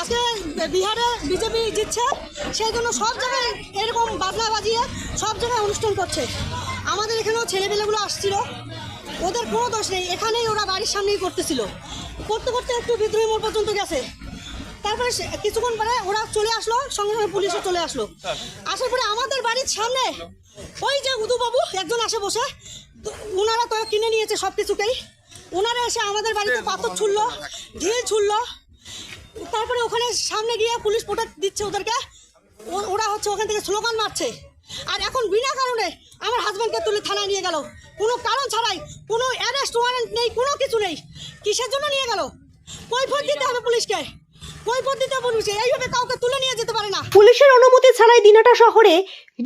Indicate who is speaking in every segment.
Speaker 1: আজকে বিহারে বিজেপি জিতছে, সেই জন্য সব জায়গায় এরকম বাজনা বাজিয়ে সব জায়গায় অনুষ্ঠান করছে। আমাদের এখানেও ছেলেপেলেগুলো আসছিল, ওদের কোনো দোষ নেই, এখানেই ওরা বাড়ির সামনেই করতেছিল। করতে করতে একটু বিদ্রোহী মোড় পর্যন্ত গেছে। তারপরে কিছুক্ষণ পরে ওরা চলে আসলো, সঙ্গে সঙ্গে পুলিশও চলে আসলো। আসার পরে আমাদের বাড়ির সামনে ওই যে উদুবাবু একজন আসে বসে ওনারা তো কিনে নিয়েছে সব কিছুকেই ওনারা এসে আমাদের বাড়িতে পাথর ছুড়লো, ঢিল ছুড়লো ওখানে সামনে গিয়ে পুলিশ প্রোটেক্ট দিচ্ছে ওদেরকে। ওরা হচ্ছে ওখান থেকে স্লোগান মারছে। আর এখন বিনা কারণে আমার হাজব্যান্ডকে তুলে থানায় নিয়ে গেল। কোনো কারণ ছাড়াই, কোনো অ্যারেস্ট ওয়ারেন্ট নেই, কোনো কিছু নেই। কিসের জন্য নিয়ে গেল? কৈফত দিতে হবে পুলিশকে।
Speaker 2: পুলিশের অনুমতি ছাড়াই দিনাটা শহরে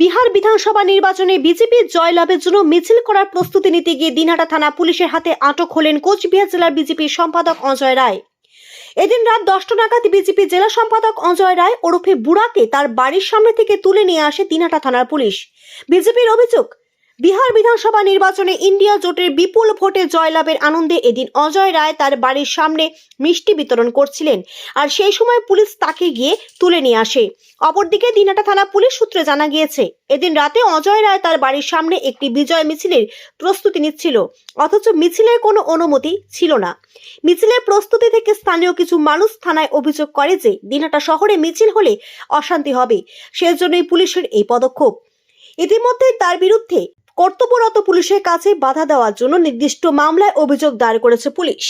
Speaker 2: বিহার বিধানসভা নির্বাচনে বিজেপির জয়লাভের জন্য মিছিল করার প্রস্তুতি নিতে গিয়ে দিনহাটা থানা পুলিশের হাতে আটক হলেন কোচবিহার জেলার বিজেপির সম্পাদক অজয় রায়। এদিন রাত দশটা নাগাদ বিজেপি জেলা সম্পাদক অজয় রায় ওরফে বুড়াকে তার বাড়ির সামনে থেকে তুলে নিয়ে আসে দিনহাটা থানার পুলিশ। বিজেপির অভিযোগ বিহার বিধানসভা নির্বাচনে ইন্ডিয়া জোটের বিপুল ভোটে জয়লাভের আনন্দে এদিন অজয় রায় তার বাড়ির সামনে মিষ্টি বিতরণ করছিলেন। আর সেই সময় পুলিশ তাকে গিয়ে তুলে নিয়ে আসে। অপরদিকে দিনাটা থানা পুলিশ সূত্রে জানা গিয়েছে, এদিন রাতে অজয় রায় তার বাড়ির সামনে একটি বিজয় মিছিলের প্রস্তুতি নিচ্ছিল। অথচ মিছিলের কোনো অনুমতি ছিল না। মিছিলের প্রস্তুতি থেকে স্থানীয় কিছু মানুষ থানায় অভিযোগ করে যে, দিনাটা শহরে মিছিল হলে অশান্তি হবে, সেজন্যই পুলিশের এই পদক্ষেপ। ইতিমধ্যে তার বিরুদ্ধে কর্তব্যরত পুলিশের কাছে বাধা দেওয়ার জন্য নির্দিষ্ট মামলায় অভিযোগ দায়ের করেছে পুলিশ।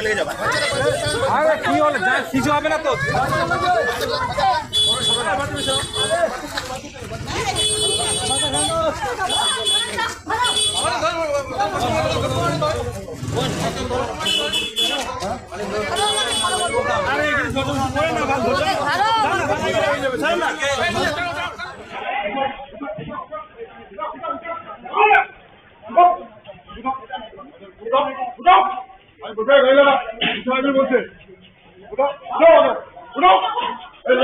Speaker 3: বাচ্চাটাকে লেগে যাবে।
Speaker 4: আরে কি হলো? যা কিছু হবে না তো? আরে এখানে না না ভালো হয়ে যাবে ছাড় না
Speaker 3: আমি কোথায় না আমি বলছে উঠো উঠো উঠো এই